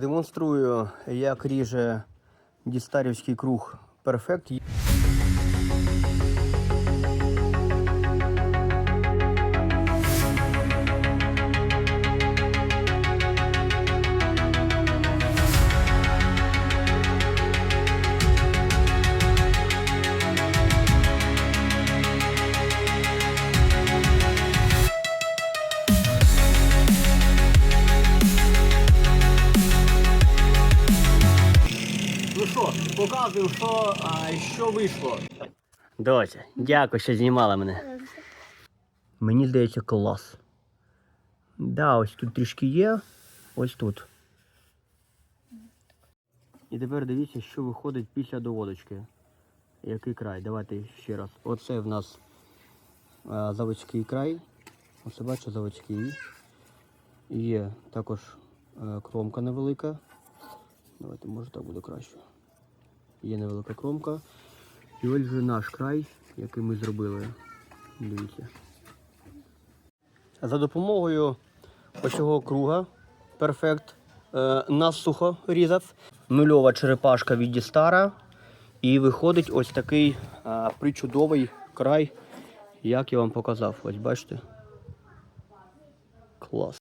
Демонструю, як ріже дістарівський круг Перфект. Що, показую, що, а, що вийшло. Дося, дякую, що знімала мене. Мені здається, клас. Да, ось тут трішки є. Ось тут. І тепер дивіться, що виходить після доводочки. Який край? Давайте ще раз. Оце в нас а, заводський край. Оце бачу заводський. Є також е, кромка невелика. Давайте, може так буде краще. Є невелика кромка. І ось вже наш край, який ми зробили. Дивіться. За допомогою ось цього круга перфект е, насухо різав. Нульова черепашка від Дістара. І виходить ось такий е, причудовий край, як я вам показав. Ось бачите. Клас.